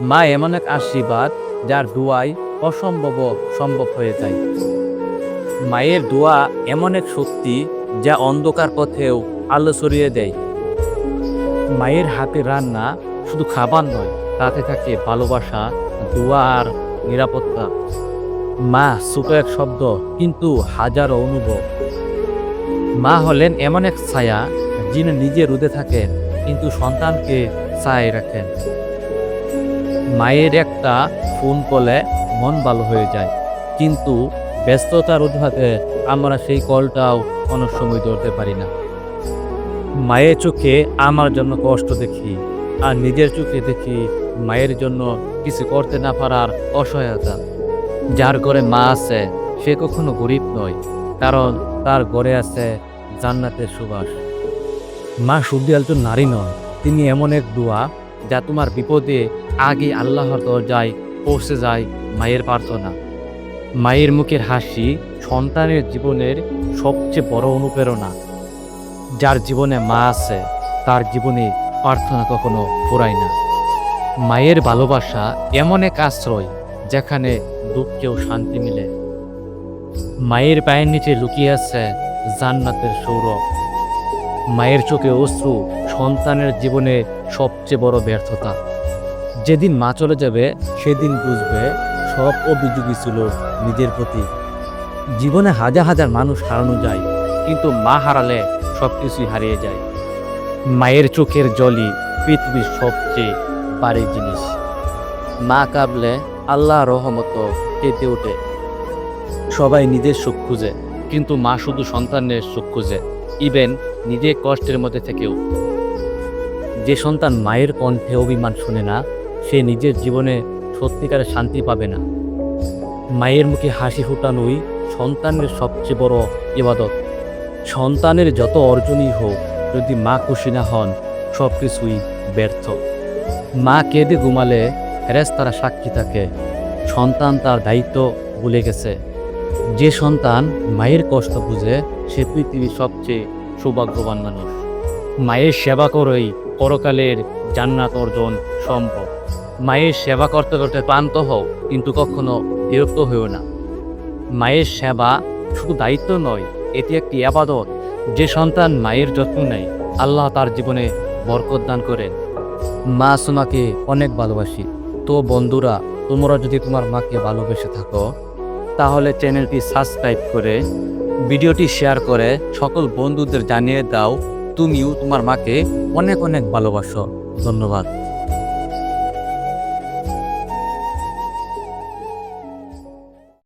মা এমন এক আশীর্বাদ যার দোয়ায় অসম্ভব সম্ভব হয়ে যায়। মায়ের দোয়া এমন এক শক্তি যা অন্ধকার পথেও আলো ছড়িয়ে দেয়। মায়ের হাতে রান্না শুধু খাবার নয়, তাতে থাকে ভালোবাসা, দোয়া আর নিরাপত্তা। মা ছোট এক শব্দ, কিন্তু হাজারো অনুভব। মা হলেন এমন এক ছায়া যিনি নিজে রোদে থাকেন, কিন্তু সন্তানকে ছায় রাখেন। মায়ের একটা ফোন কলে মন ভালো হয়ে যায়। কিন্তু ব্যস্ততার অজুহাতে আমরা সেই কলটাও কোনো সময় ধরতে পারি না। মায়ের চোখে আমার জন্য কষ্ট দেখি আর নিজের চোখে দেখি মায়ের জন্য কিছু করতে না পারার অসহায়তা। যার ঘরে মা আছে, সে কখনো গরিব নয়, কারণ তার ঘরে আছে জান্নাতের সুবাস। মা শুধু একজন নারী নয় তিনি এমন এক দোয়া যা তোমার বিপদে আগে আল্লাহর দরজায় পৌঁছে যায় মায়ের প্রার্থনা। মায়ের মুখের হাসি সন্তানের জীবনের সবচেয়ে বড় অনুপ্রেরণা। যার জীবনে মা আছে, তার জীবনে প্রার্থনা কখনো ফুরায় না। মায়ের ভালোবাসা এমন এক আশ্রয় যেখানে দুঃখেও শান্তি মিলে। মায়ের পায়ের নিচে লুকিয়ে আছে জান্নাতের সৌরভ। মায়ের চোখে অশ্রু সন্তানের জীবনে সবচেয়ে বড় ব্যর্থতা। যেদিন মা চলে যাবে, সেদিন বুঝবে সব অভিযোগই ছিল নিজের প্রতি। জীবনে হাজার হাজার মানুষ হারানো যায়, কিন্তু মা হারালে সব কিছুই হারিয়ে যায়। মায়ের চোখের জলই পৃথিবীর সবচেয়ে বাড়ি জিনিস। মা কাবলে আল্লাহ রহমত কেঁদে ওঠে। সবাই নিজের সুখ খুঁজে, কিন্তু মা শুধু সন্তানের সুখ খুঁজে, ইভেন নিজে কষ্টের মধ্যে থেকেও। যে সন্তান মায়ের কণ্ঠে অভিমান শুনে না সে নিজের জীবনে সত্যিকারের শান্তি পাবে না। মায়ের মুখে হাসি ফুটানোই সন্তানের সবচেয়ে বড় ইবাদত। সন্তানের যত অর্জনই হোক, যদি মা খুশি না হন সব কিছুই ব্যর্থ। মা কেঁদে ঘুমালে তারা সাক্ষী থাকে, সন্তান তার দায়িত্ব ভুলে গেছে। যে সন্তান মায়ের কষ্ট বুঝে, সে পৃথিবীর সবচেয়ে সৌভাগ্যবান মানুষ। মায়ের সেবা করেই পরকালের জান্নাত অর্জন সম্ভব। মায়ের সেবা করতে করতে ক্লান্ত হও, কিন্তু কখনো বিরক্ত হয়েও না। মায়ের সেবা শুধু দায়িত্ব নয়, এটি একটি আবাদত। যে সন্তান মায়ের যত্ন নেয়, আল্লাহ তার জীবনে বরকত দান করেন। মা তোমাকে অনেক ভালোবাসি। তো বন্ধুরা, তোমরা যদি তোমার মাকে ভালোবেসে থাকো, তাহলে চ্যানেলটি সাবস্ক্রাইব করে, ভিডিওটি শেয়ার করে সকল বন্ধুদের জানিয়ে দাও। তুমিও তোমার মাকে অনেক অনেক ভালোবাসো। ধন্যবাদ।